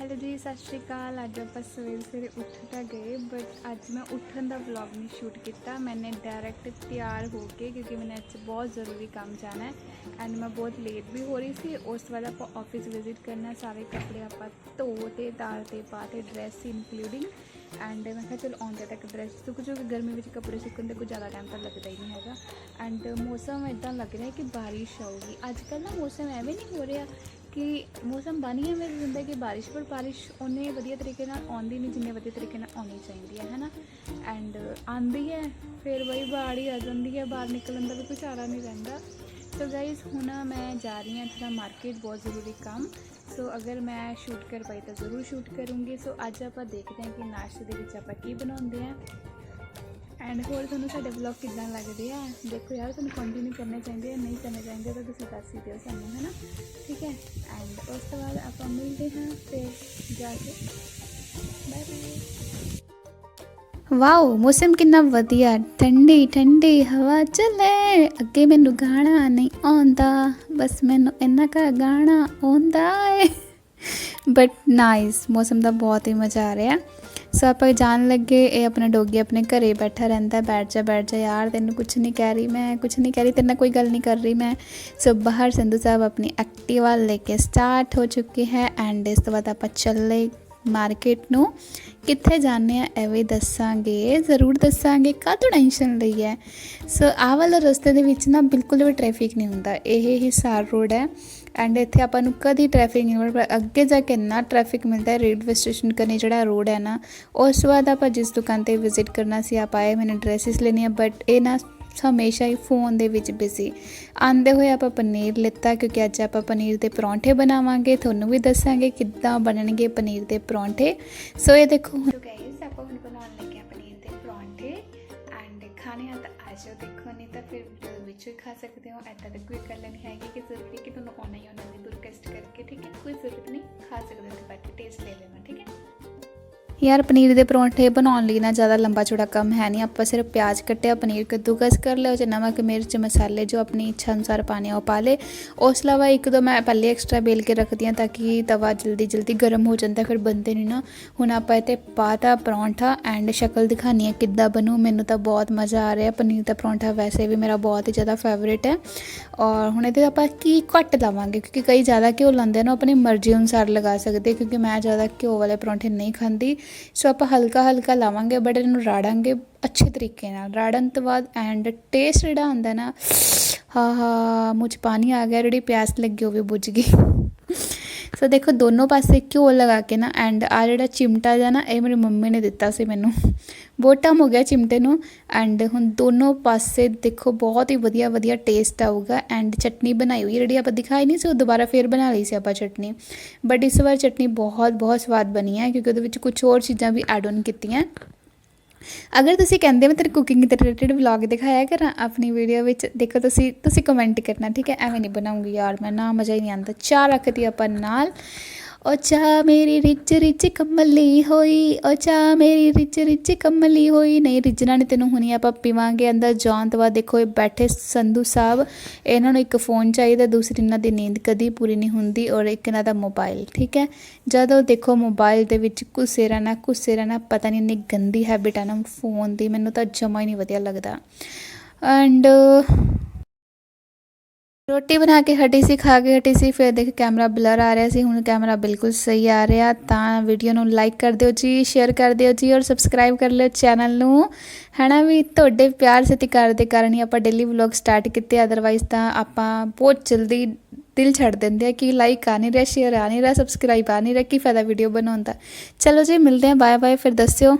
Hello ਜੀ ਸਤਿ ਸ਼੍ਰੀ ਅਕਾਲ। ਅੱਜ ਆਪਾਂ ਸਵੇਰੇ ਸਵੇਰੇ ਉੱਠ ਤਾਂ ਗਏ ਬਟ ਅੱਜ ਮੈਂ ਉੱਠਣ ਦਾ ਵਲੌਗ ਨਹੀਂ ਸ਼ੂਟ ਕੀਤਾ। ਮੈਨੇ ਡਾਇਰੈਕਟ ਤਿਆਰ ਹੋ ਕੇ, ਕਿਉਂਕਿ ਮੈਨੇ ਅੱਜ ਬਹੁਤ ਜ਼ਰੂਰੀ ਕੰਮ ਜਾਣਾ ਹੈ। ਐਂਡ ਮੈਂ ਬਹੁਤ ਲੇਟ ਵੀ ਹੋ ਰਹੀ ਸੀ। ਉਸ ਤੋਂ ਬਾਅਦ ਆਪਾਂ ਆਫਿਸ ਵਿਜ਼ਿਟ ਕਰਨਾ ਸਾਰੇ ਕੱਪੜੇ ਆਪਾਂ ਧੋ ਤੇ ਤਾਰ ਤੇ, ਪਾ ਤੇ ਡਰੈਸ ਇਨਕਲੂਡਿੰਗ ਐਂਡ ਮੈਂ ਕਿਹਾ ਚਲ ਆਉਂਦੇ ਤੱਕ ਡਰੈਸ ਸੁੱਕ ਜੂਗੀ ਗਰਮੀ ਵਿੱਚ ਕੱਪੜੇ ਸੁੱਕਣ ਤੇ ਕੋਈ ਜ਼ਿਆਦਾ ਟਾਈਮ ਤਾਂ ਲੱਗਦਾ ਹੀ ਨਹੀਂ ਹੈਗਾ। ਐਂਡ ਮੌਸਮ ਇਦਾਂ ਲੱਗ ਰਿਹਾ ਕਿ ਬਾਰਿਸ਼ ਆਊਗੀ। ਅੱਜ ਕੱਲ੍ਹ ਨਾ ਮੌਸਮ ਐਵੇਂ ਨਹੀਂ ਹੋ ਰਿਹਾ ਕਿ ਮੌਸਮ ਬਣ ਗਿਆ ਮੇਰੇ ਹੁੰਦਾ ਕਿ ਬਾਰਿਸ਼ ਪਰ ਬਾਰਿਸ਼ ਉਹਨੇ ਵਧੀਆ ਤਰੀਕੇ ਨਾਲ ਆਉਂਦੀ ਨਹੀਂ, ਜਿੰਨੇ ਵਧੀਆ ਤਰੀਕੇ ਨਾਲ ਆਉਣੀ ਚਾਹੀਦੀ ਹੈ, ਹੈਨਾ? ਐਂਡ ਆਂਦੀ ਹੈ, ਫਿਰ ਬਈ ਬਾੜ ਹੀ ਆ ਜਾਂਦੀ ਹੈ, ਬਾਹਰ ਨਿਕਲਣ ਦਾ ਵੀ ਕੋਈ ਚਾਰਾ ਨਹੀਂ ਰਹਿੰਦਾ। ਸੋ ਗਾਇਸ ਹੁਣ ਮੈਂ ਜਾ ਰਹੀ ਹਾਂ ਥੋੜਾ ਮਾਰਕੀਟ ਬਹੁਤ ਜ਼ਰੂਰੀ ਕੰਮ। ਸੋ ਅਗਰ ਮੈਂ ਸ਼ੂਟ ਕਰ ਪਾਈ ਤਾਂ ਜ਼ਰੂਰ ਸ਼ੂਟ ਕਰੂੰਗੀ। ਸੋ ਅੱਜ ਆਪਾਂ ਦੇਖਦੇ ਹਾਂ ਕਿ ਨਾਸ਼ਤੇ ਦੇ ਵਿੱਚ ਆਪਾਂ ਕੀ ਬਣਾਉਂਦੇ ਹਾਂ। ਐਂਡ ਹੋਰ ਤੁਹਾਨੂੰ ਸਾਡੇ ਵਲੌਗ ਕਿੱਦਾਂ ਲੱਗਦੇ ਆ? ਦੇਖੋ ਯਾਰ, ਤੁਹਾਨੂੰ ਕੰਟੀਨਿਊ ਕਰਨੇ ਚਾਹੀਦੇ ਆ, ਨਹੀਂ ਕਰਨੇ ਚਾਹੀਦੇ ਤਾਂ ਤੁਸੀਂ ਦੱਸ ਹੀ ਦਿਓ ਸਾਨੂੰ ਹੈ ਨਾ ਠੀਕ ਹੈ? ਐਂਡ ਉਸ ਤੋਂ ਬਾਅਦ ਆਪਾਂ ਮਿਲਦੇ ਹਾਂ ਫਿਰ ਜਾ ਕੇ। ਬਾਏ ਬਾਏ ਵਾਓ ਮੌਸਮ ਕਿੰਨਾ ਵਧੀਆ, ਠੰਡੀ ਠੰਡੀ ਹਵਾ ਚੱਲੇ। ਅੱਗੇ ਮੈਨੂੰ ਗਾਣਾ ਨਹੀਂ ਆਉਂਦਾ, ਬਸ ਮੈਨੂੰ ਇੰਨਾ ਕਾ ਗਾਣਾ ਆਉਂਦਾ ਏ। ਬਟ ਨਾਈਸ ਮੌਸਮ ਦਾ ਬਹੁਤ ਹੀ ਮਜ਼ਾ ਆ ਰਿਹਾ। ਸੋ ਆਪਾਂ ਜਾਣ ਲੱਗੇ, ਇਹ ਆਪਣਾ ਡੋਗੀ ਆਪਣੇ ਘਰੇ ਬੈਠਾ ਰਹਿੰਦਾ, ਬੈਠ ਜਾ ਬੈਠ ਜਾ, ਯਾਰ ਤੈਨੂੰ ਕੁਝ ਨਹੀਂ ਕਹਿ ਰਹੀ ਮੈਂ ਕੁਝ ਨਹੀਂ ਕਹਿ ਰਹੀ, ਤੇਰੇ ਨਾਲ ਕੋਈ ਗੱਲ ਨਹੀਂ ਕਰ ਰਹੀ ਮੈਂ। ਸੋ ਬਾਹਰ ਸੰਧੂ ਸਾਹਿਬ ਆਪਣੀ ਐਕਟਿਵਾ ਲੈ ਕੇ ਸਟਾਰਟ ਹੋ ਚੁੱਕੇ ਹੈ ਐਂਡ ਇਸ ਤੋਂ ਬਾਅਦ ਆਪਾਂ ਚੱਲੇ ਮਾਰਕੀਟ ਨੂੰ। ਕਿੱਥੇ ਜਾਣੇ ਆ, ਐਵੇਂ ਦੱਸਾਂਗੇ, ਜ਼ਰੂਰ ਦੱਸਾਂਗੇ, ਕਾਹਤੋਂ ਟੈਨਸ਼ਨ ਲਈ ਹੈ ਸੋ ਆਹ ਵਾਲਾ ਰਸਤੇ ਦੇ ਵਿੱਚ ਨਾ ਬਿਲਕੁਲ ਵੀ ਟ੍ਰੈਫਿਕ ਨਹੀਂ ਹੁੰਦਾ। ਇਹ ਹਿਸਾਰ ਰੋਡ ਹੈ ਐਂਡ ਇੱਥੇ ਆਪਾਂ ਨੂੰ ਕਦੀ ਟ੍ਰੈਫਿਕ ਨਹੀਂ ਮਿਲਦਾ। ਪਰ ਅੱਗੇ ਜਾ ਕੇ ਇੰਨਾ ਟ੍ਰੈਫਿਕ ਮਿਲਦਾ ਹੈ ਰੇਲਵੇ ਸਟੇਸ਼ਨ ਕਨੇ ਜਿਹੜਾ ਰੋਡ ਹੈ ਨਾ। ਉਸ ਤੋਂ ਬਾਅਦ ਆਪਾਂ ਜਿਸ ਦੁਕਾਨ ਤੇ ਵਿਜ਼ਿਟ ਕਰਨਾ ਸੀ, ਆਪਾਂ ਆਏ ਮੈंने ਡਰੈਸਿਸ ਲੈਣੀਆਂ ਬਟ ਇਹ ਨਾ ਹਮੇਸ਼ਾ ਹੀ ਫੋਨ ਦੇ ਵਿੱਚ ਬਿਜ਼ੀ ਆਂਦੇ ਹੋਏ ਆਪਾਂ ਪਨੀਰ ਲਿੱਤਾ ਕਿਉਂਕਿ ਅੱਜ ਆਪਾਂ ਪਨੀਰ ਦੇ ਪਰੌਂਠੇ ਬਣਾਵਾਂਗੇ। ਤੁਹਾਨੂੰ ਵੀ ਦੱਸਾਂਗੇ ਕਿੱਦਾਂ ਬਣਨਗੇ ਪਨੀਰ ਦੇ ਪਰੌਂਠੇ। ਸੋ ਇਹ ਦੇਖੋ ਹੁਣ। ਗਾਇਸ ਆਪਾਂ ਹੁਣ ਬਣਾਉਣ ਲੱਗੇ ਆ ਪਨੀਰ ਦੇ ਪਰੌਂਠੇ। ਐਂਡ ਖਾਣੇ ਆ ਤਾਂ ਆ ਜਾਓ ਦੇਖੋ, ਨਹੀਂ ਤਾਂ ਫਿਰ ਵੀਡੀਓ ਵਿੱਚ ਹੀ ਖਾ ਸਕਦੇ ਹੋ। ਐਦਾਂ ਤਾਂ ਕੋਈ ਗੱਲ ਨਹੀਂ ਹੈਗੀ ਕਿ ਜ਼ਰੂਰੀ ਕਿ ਤੁਹਾਨੂੰ ਆਉਣਾ ਹੀ ਆਉਣਾ ਦੀ ਰਿਕਵੈਸਟ ਕਰਕੇ, ਠੀਕ ਹੈ? ਕੋਈ ਜ਼ਰੂਰਤ ਨਹੀਂ, ਖਾ ਸਕਦੇ ਹੋ ਬਟ ਟੇਸਟ ਲੈ ਲੈਣਾ, ਠੀਕ ਹੈ? ਯਾਰ ਪਨੀਰ ਦੇ ਪਰੌਂਠੇ ਬਣਾਉਣ ਲਈ ਨਾ ਜ਼ਿਆਦਾ ਲੰਬਾ ਚੌੜਾ ਕੰਮ ਹੈ ਨਹੀਂ। ਆਪਾਂ ਸਿਰਫ ਪਿਆਜ਼ ਕੱਟਿਆ, ਪਨੀਰ ਕੱਦੂਕਸ ਕਰ ਲਿਆ, ਉਹ 'ਚ ਨਮਕ, ਮਿਰਚ, ਮਸਾਲੇ ਜੋ ਆਪਣੀ ਇੱਛਾ ਅਨੁਸਾਰ ਪਾਣੇ ਆ, ਉਹ ਪਾ ਲੇ ਉਸ ਤੋਂ ਇਲਾਵਾ ਇੱਕ ਦੋ ਮੈਂ ਪਹਿਲੇ ਐਕਸਟਰਾ ਬੇਲ ਕੇ ਰੱਖਦੀ ਹਾਂ ਤਾਂ ਕਿ ਤਵਾ ਜਲਦੀ ਜਲਦੀ ਗਰਮ ਹੋ ਜਾਂਦਾ, ਫਿਰ ਬੰਦੇ ਨਹੀਂ ਨਾ। ਹੁਣ ਆਪਾਂ ਇੱਥੇ ਪਾਤਾ ਪਰੌਂਠਾ ਐਂਡ ਸ਼ਕਲ ਦਿਖਾਣੀ ਹੈ ਕਿੱਦਾਂ ਬਣੂ, ਮੈਨੂੰ ਤਾਂ ਬਹੁਤ ਮਜ਼ਾ ਆ ਰਿਹਾ। ਪਨੀਰ ਦਾ ਪਰੌਂਠਾ ਵੈਸੇ ਵੀ ਮੇਰਾ ਬਹੁਤ ਹੀ ਜ਼ਿਆਦਾ ਫੇਵਰੇਟ ਹੈ। ਔਰ ਹੁਣ ਇਹਦੇ ਆਪਾਂ ਕੀ ਘੱਟ ਲਾਵਾਂਗੇ? ਕਿਉਂਕਿ ਕਈ ਜ਼ਿਆਦਾ ਘਿਓ ਲਾਉਂਦੇ ਨੇ, ਉਹ ਆਪਣੀ ਮਰਜ਼ੀ ਅਨੁਸਾਰ ਲਗਾ ਸਕਦੇ ਕਿਉਂਕਿ ਮੈਂ ਜ਼ਿਆਦਾ ਘਿਓ ਵਾਲੇ ਪਰੌਂਠੇ ਨਹੀਂ ਖਾਂਦੀ। ਸੋ ਆਪਾਂ ਹਲਕਾ ਹਲਕਾ ਲਾਵਾਂਗੇ ਬਟ ਇਹਨੂੰ ਰਾੜਾਂਗੇ ਅੱਛੇ ਤਰੀਕੇ ਨਾਲ। ਰਾੜਨ ਤੋਂ ਬਾਅਦ ਐਂਡ ਟੇਸਟ ਜਿਹੜਾ ਹੁੰਦਾ ਨਾ, ਹਾ ਹਾ, ਮੁਝ ਪਾਣੀ ਆ ਗਿਆ, ਜਿਹੜੀ ਪਿਆਸ ਲੱਗੀ ਉਹ ਵੀ ਬੁੱਝ ਗਈ। ਸੋ ਦੇਖੋ ਦੋਨੋਂ ਪਾਸੇ ਘਿਓ ਲਗਾ ਕੇ ਨਾ ਐਂਡ ਆ ਜਿਹੜਾ ਚਿਮਟਾ ਜਿਹਾ ਨਾ, ਇਹ ਮੇਰੀ ਮੰਮੀ ਨੇ ਦਿੱਤਾ ਸੀ ਮੈਨੂੰ। ਬਹੁਤ ਟਾਈਮ ਹੋ ਗਿਆ ਚਿਮਟੇ ਨੂੰ ਐਂਡ ਹੁਣ ਦੋਨੋਂ ਪਾਸੇ ਦੇਖੋ ਬਹੁਤ ਹੀ ਵਧੀਆ ਵਧੀਆ ਟੇਸਟ ਆਊਗਾ ਐਂਡ ਚਟਨੀ ਬਣਾਈ ਹੋਈ ਜਿਹੜੀ ਆਪਾਂ ਦਿਖਾਈ ਨਹੀਂ ਸੀ, ਉਹ ਦੁਬਾਰਾ ਫੇਰ ਬਣਾ ਲਈ ਸੀ ਆਪਾਂ ਚਟਨੀ। ਬਟ ਇਸ ਵਾਰ ਚਟਨੀ ਬਹੁਤ ਬਹੁਤ ਸਵਾਦ ਬਣੀ ਹੈ, ਕਿਉਂਕਿ ਉਹਦੇ ਵਿੱਚ ਕੁਝ ਹੋਰ ਚੀਜ਼ਾਂ ਵੀ ਐਡ ਆਨ ਕੀਤੀਆਂ। ਅਗਰ ਤੁਸੀਂ ਕਹਿੰਦੇ ਮੈਂ ਤੇਰੇ ਕੁਕਿੰਗ ਦੇ ਰਿਲੇਟਡ ਵਲੌਗ ਦਿਖਾਇਆ ਕਰਾਂ, ਆਪਣੀ ਵੀਡੀਓ ਵਿੱਚ ਦੇਖੋ ਤੁਸੀਂ ਤੁਸੀਂ ਕਮੈਂਟ ਕਰਨਾ, ਠੀਕ ਹੈ? ਐਵੇਂ ਨਹੀਂ ਬਣਾਉਂਗੀ ਯਾਰ, ਮੈਂ ਨਾ ਮਜ਼ਾ ਹੀ ਨਹੀਂ ਆਉਂਦਾ। ਚਾਹ ਰੱਖਦੀ ਆਪਾਂ ਨਾਲ। ਉਹ ਚਾਹ ਮੇਰੀ ਰਿਚ ਰਿਚ ਕਮਲੀ ਹੋਈ ਉਹ ਚਾਹ ਮੇਰੀ ਰਿਚ ਰਿਚ ਕਮਲੀ ਹੋਈ। ਨਹੀਂ ਰਿਜਣਾ ਨਹੀਂ ਤੈਨੂੰ ਹੁਣੀ ਆਪਾਂ ਪੀਵਾਂਗੇ, ਅੰਦਰ ਜਾਣ ਤੋਂ ਬਾਅਦ ਦੇਖੋ ਇਹ ਬੈਠੇ ਸੰਧੂ ਸਾਹਿਬ, ਇਹਨਾਂ ਨੂੰ ਇੱਕ ਫੋਨ ਚਾਹੀਦਾ, ਦੂਸਰੀ ਇਹਨਾਂ ਦੀ ਨੀਂਦ ਕਦੀ ਪੂਰੀ ਨਹੀਂ ਹੁੰਦੀ ਔਰ ਇੱਕ ਇਹਨਾਂ ਦਾ ਮੋਬਾਈਲ ਠੀਕ ਹੈ? ਜਦੋਂ ਦੇਖੋ ਮੋਬਾਈਲ ਦੇ ਵਿੱਚ ਘੁੱਸੇ ਰਹਿਣਾ ਘੁੱਸੇ ਰਹਿਣਾ ਪਤਾ ਨਹੀਂ ਇੰਨੀ ਗੰਦੀ ਹੈਬਿਟ ਆ ਨਾ ਫੋਨ ਦੀ, ਮੈਨੂੰ ਤਾਂ ਜਮਾ ਹੀ ਨਹੀਂ ਵਧੀਆ ਲੱਗਦਾ। ਐਂਡ ਰੋਟੀ ਬਣਾ ਕੇ ਹਟੀ ਸੀ, ਖਾ ਕੇ ਹਟੀ ਸੀ, ਫਿਰ ਦੇਖ ਕੈਮਰਾ ਬਲਰ ਆ ਰਿਹਾ ਸੀ, ਹੁਣ ਕੈਮਰਾ ਬਿਲਕੁਲ ਸਹੀ ਆ ਰਿਹਾ, ਤਾਂ ਵੀਡੀਓ ਨੂੰ ਲਾਈਕ ਕਰ ਦਿਓ ਜੀ ਸ਼ੇਅਰ ਕਰ ਦਿਓ ਜੀ ਔਰ ਸਬਸਕ੍ਰਾਈਬ ਕਰ ਲਿਓ ਚੈਨਲ ਨੂੰ। ਹੈਨਾ ਵੀ ਤੁਹਾਡੇ ਪਿਆਰ ਸਤਿਕਾਰ ਦੇ ਕਾਰਨ ਹੀ ਆਪਾਂ ਡੇਲੀ ਵਲੌਗ ਸਟਾਰਟ ਕੀਤੇ ਅਦਰਵਾਈਜ਼ ਤਾਂ ਆਪਾਂ ਬਹੁਤ ਜਲਦੀ ਦਿਲ ਛੱਡ ਦਿੰਦੇ ਆ ਕਿ ਲਾਈਕ ਆ ਨਹੀਂ ਰਿਹਾ ਸ਼ੇਅਰ ਆ ਨਹੀਂ ਰਿਹਾ ਸਬਸਕ੍ਰਾਈਬ ਆ ਨਹੀਂ ਰਿਹਾ, ਕੀ ਫਾਇਦਾ ਵੀਡੀਓ ਬਣਾਉਣ ਦਾ। ਚਲੋ ਜੀ, ਮਿਲਦੇ ਆ ਬਾਏ ਬਾਏ ਫਿਰ ਦੱਸਿਓ।